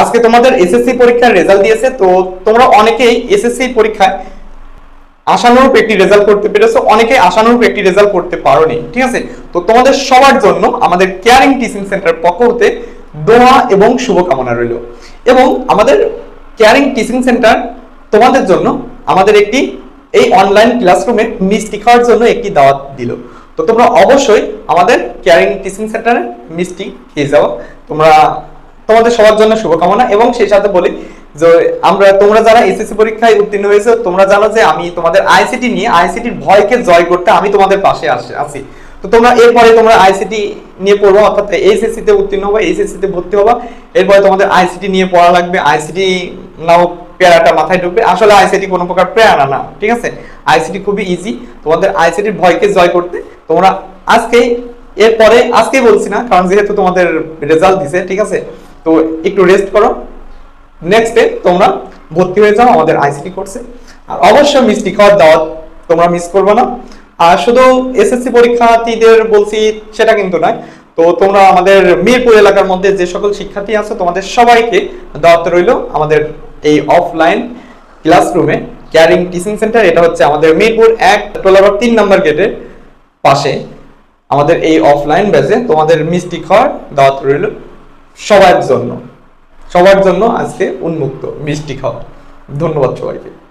আজকে তোমাদের এসএসসি পরীক্ষার রেজাল্ট দিয়েছে, তো তোমরা অনেকেই এসএসসি পরীক্ষায় আশানুরূপ একটি রেজাল্ট করতে পেরেছ অনেকে আশানুরূপ একটি রেজাল্ট করতে পারোনি, ঠিক আছে? তো তোমাদের সবার জন্য আমাদের কেয়ারিং টিচিং সেন্টার পক্ষ হতে দোয়া এবং শুভকামনা রইল। এবং আমাদের কেয়ারিং টিচিং সেন্টার তোমাদের জন্য আমাদের একটি, এই অনলাইন ক্লাসরুমে মিষ্টি খাওয়ার জন্য একটি দাওয়াত দিল। তো তোমরা অবশ্যই আমাদের কেয়ারিং টিচিং সেন্টারে মিষ্টি খেয়ে যাও। তোমরা তোমাদের সবার জন্য শুভকামনা এবং সেই সাথে বলি যে আমরা, তোমরা যারা এসএসসি পরীক্ষায় উত্তীর্ণ হয়েছে, তোমরা জানো যে আমি তোমাদের আইসিটি নিয়ে আইসিটির ভয়কে জয় করতে আমি তোমাদের পাশে আসে- তো তোমরা এরপরে তোমরা আইসিটি নিয়ে পড়ব, অর্থাৎ এইচএসসি তে উত্তীর্ণ হবে এইচএসসি তে ভর্তি হবা, এরপরে তোমাদের আইসিটি নিয়ে পড়া লাগবে। আইসিটি নাও প্যারাটা মাথায় ঢুকবে। আসলে আইসিটি কোনো প্রকার প্যারা না, ঠিক আছে? আইসিটি খুবই ইজি তোমাদের আইসিটির ভয়কে জয় করতে। তোমরা আজকেই এরপরে আজকেই বলছি না, কারণ যেহেতু তোমাদের রেজাল্ট দিছে, ঠিক আছে? তো একটু রেস্ট করো। নেক্সট ডে তোমরা ভর্তি হয়ে যাও আমাদের আইসিটি কোর্সে আর অবশ্যই মিষ্টি খাওয়ার দাওয়াত তোমরা মিস করবে না। আর শুধু এসএসসি পরীক্ষার্থীদের বলছি, সেটা কিন্তু নয়। তো তোমরা আমাদের মিরপুর এলাকার মধ্যে যে সকল শিক্ষার্থী আছে, তোমাদের সবাইকে দাওয়াত রইল আমাদের এই অফলাইন ক্লাসরুমে ক্যারিং টিচিং সেন্টার এটা হচ্ছে আমাদের মিরপুর এক টোলাবার তিন নম্বর গেটের পাশে। আমাদের এই অফলাইন ব্যাচে তোমাদের মিষ্টি খাওয়ার দাওয়াত রইল। সবার জন্য সবার জন্য আজকে উন্মুক্ত মিষ্টি খাওয়া। ধন্যবাদ সবাইকে।